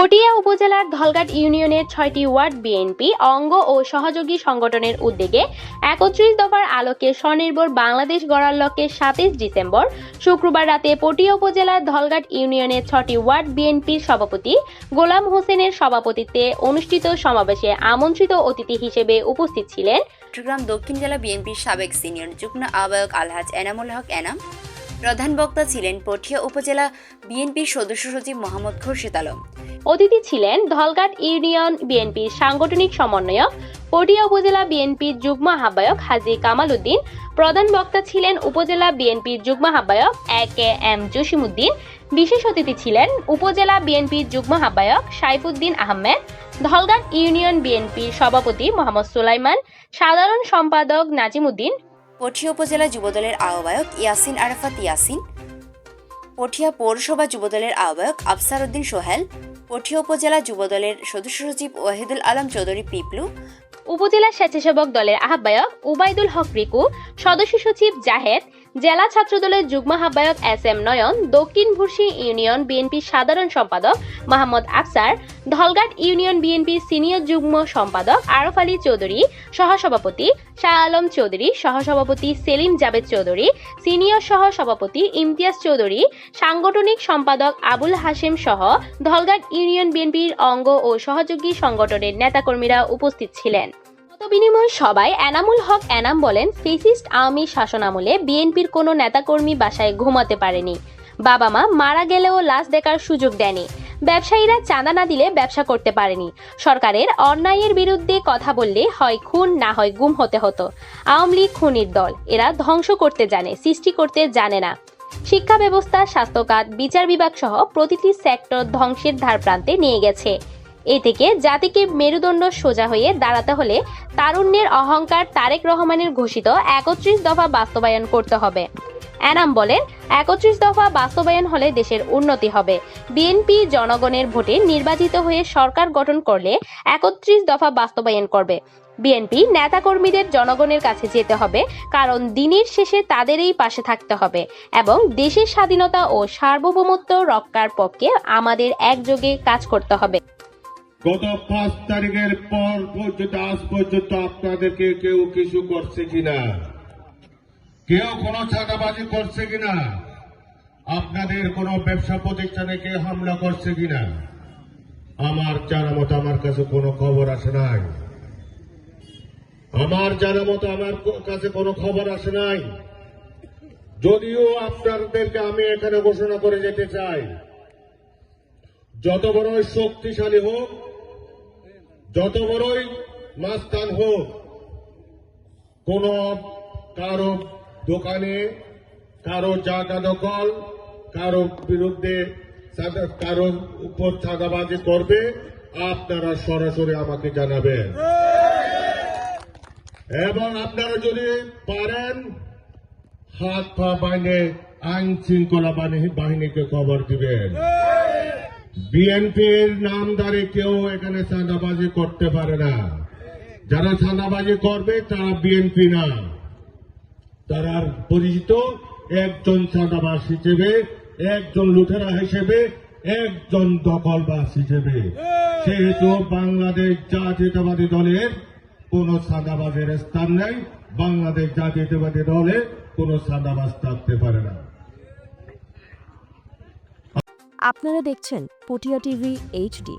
পটিয়া উপজেলার ধলঘাট ইউনিয়নের ছয়টি ওয়ার্ড বিএনপি, অঙ্গ ও সহযোগী সংগঠনের উদ্যোগে একত্রিশ দফার আলোকে স্বনির্ভর বাংলাদেশ গড়ার লক্ষ্যে সাতাইশ ডিসেম্বর শুক্রবার রাতে পটিয়া উপজেলার ধলঘাট ইউনিয়নের ছটি ওয়ার্ড বিএনপির সভাপতি গোলাম হোসেনের সভাপতিত্বে অনুষ্ঠিত সমাবেশে আমন্ত্রিত অতিথি হিসেবে উপস্থিত ছিলেন চট্টগ্রাম দক্ষিণ জেলা বিএনপির সাবেক সিনিয়র যুগ্ম আহ্বায়ক আলহাজ এনামুল হক এনাম প্রধান বক্তা ছিলেন পটিয়া উপজেলা বিএনপির সদস্য সচিব মোহাম্মদ খোরশেদ আলম। অতিথি ছিলেন ধলঘাট ইউনিয়ন বিএনপির সাংগঠনিক সমন্বয়ক, পটিয়া উপজেলা বিএনপির যুগ্ম আহ্বায়ক হাজী কামাল উদ্দিন প্রধান বক্তা ছিলেন উপজেলা বিএনপির যুগ্ম আহ্বায়ক এ কে এম জসিমউদ্দিন, বিশেষ অতিথি ছিলেন উপজেলা বিএনপির যুগ্ম আহ্বায়ক সাইফুদ্দিন আহমেদ, ধলঘাট ইউনিয়ন বিএনপির সভাপতি মোহাম্মদ সুলাইমান, সাধারণ সম্পাদক নাজিমুদ্দিন পটিয়া উপজেলা যুবদলের আহ্বায়ক ইয়াসিন আরাফাত ইয়াসিন, পঠিয়া পৌরসভা যুবদলের আহ্বায়ক আফসার উদ্দিন সোহেল পটিয়া উপজেলা যুবদলের সদস্য সচিব ওয়াহিদুল আলম চৌধুরী পিপলু, উপজেলা স্বেচ্ছাসেবক দলের আহ্বায়ক উবাইদুল হক রিকু, সদস্য সচিব জাহেদ জেলা ছাত্রদলের যুগ্ম আহ্বায়ক এস এম নয়ন, দক্ষিণ ভুরসি ইউনিয়ন বিএনপির সাধারণ সম্পাদক মোহাম্মদ আফসার ধলঘাট ইউনিয়ন বিএনপির সিনিয়র যুগ্ম সম্পাদক আরফ আলী চৌধুরী, সহসভাপতি শাহ আলম চৌধুরী, সহসভাপতি সেলিম জাবেদ চৌধুরী, সিনিয়র সহ সভাপতি ইমতিয়াজ চৌধুরী, সাংগঠনিক সম্পাদক আবুল হাশেম সহ ধলঘাট ইউনিয়ন বিএনপির অঙ্গ ও সহযোগী সংগঠনের নেতাকর্মীরা উপস্থিত ছিলেন। বিনিময় সভায় এনামুল হক এনাম বলেন, ফেসিস্ট আওয়ামী শাসনামলে বিএনপির কোনো নেতাকর্মী বাসায় ঘুমাতে পারেনি। বাবা মা মারা গেলেও লাশ দেখার সুযোগ দেয়নি। ব্যবসায়ীরা চাঁদা না দিলে ব্যবসা করতে পারেনি। সরকারের অন্যায়ের বিরুদ্ধে কথা বললে হয় খুন, না হয় গুম হতে হতো। আওয়ামী লীগ খুনির দল, এরা ধ্বংস করতে জানে, সৃষ্টি করতে জানে না। শিক্ষা ব্যবস্থা স্বাস্থ্য খাত বিচার বিভাগ সহ প্রতিটি সেক্টর ধ্বংসের ধার প্রান্তে নিয়ে গেছে। এ থেকে জাতিকে মেরুদণ্ড সোজা হয়ে দাঁড়াতে হলে তারুণ্যের অহংকার তারেক রহমানের ঘোষিত একত্রিশ দফা বাস্তবায়ন করতে হবে। এনাম বলেন, একত্রিশ দফা বাস্তবায়ন হলে দেশের উন্নতি হবে। বিএনপি জনগণের ভোটে নির্বাচিত হয়ে সরকার গঠন করলে একত্রিশ দফা বাস্তবায়ন করবে। বিএনপি নেতাকর্মীদের জনগণের কাছে যেতে হবে, কারণ দিনের শেষে তাদেরই পাশে থাকতে হবে এবং দেশের স্বাধীনতা ও সার্বভৌমত্ব রক্ষার পক্ষে আমাদের একযোগে কাজ করতে হবে। গত পাঁচ তারিখের পর পর্যন্ত, আজ পর্যন্ত আপনাদেরকে কেউ কিছু করছে কিনা? কেউ কোনো ছাদাবাজি করছে কিনা? আপনাদের কোনো ব্যবসা প্রতিষ্ঠানে কেউ হামলা করছে কিনা? আমার জানা মতো আমার কাছে কোনো খবর আসে নাই। আমার জানা মতো আমার কাছে কোনো খবর আসে নাই। যদিও আপনাদেরকে আমি এখানে ঘোষণা করে যেতে চাই, যত বড় শক্তিশালী হোক যত বড়ই মাস্তান হোক, কোন কারও দোকানে, কারও জায়গা দখল, কারও বিরুদ্ধে কারও উপর চাঁদাবাজি করবে, আপনারা সরাসরি আমাকে জানাবেন। এবং আপনারা যদি পারেন হাত পা বাইনে আইন শৃঙ্খলা বাহিনী- বাহিনীকে খবর দিবেন। বিএনপির নামদারে কেউ এখানে চাঁদাবাজি করতে পারে না। যারা চাঁদাবাজি করবে, তারা বিএনপি না। তারা পরিচিত একজন চাঁদাবাস হিসেবে, একজন লুঠেরা হিসেবে, একজন দখলবাস হিসেবে। সেহেতু বাংলাদেশ জাতীয়তাবাদী দলের কোন চাঁদাবাজের স্থান নেই। বাংলাদেশ জাতীয়তাবাদী দলে কোন চাঁদাবাজ থাকতে পারে না। আপনারা দেখছেন পটিয়া টিভি এইচডি।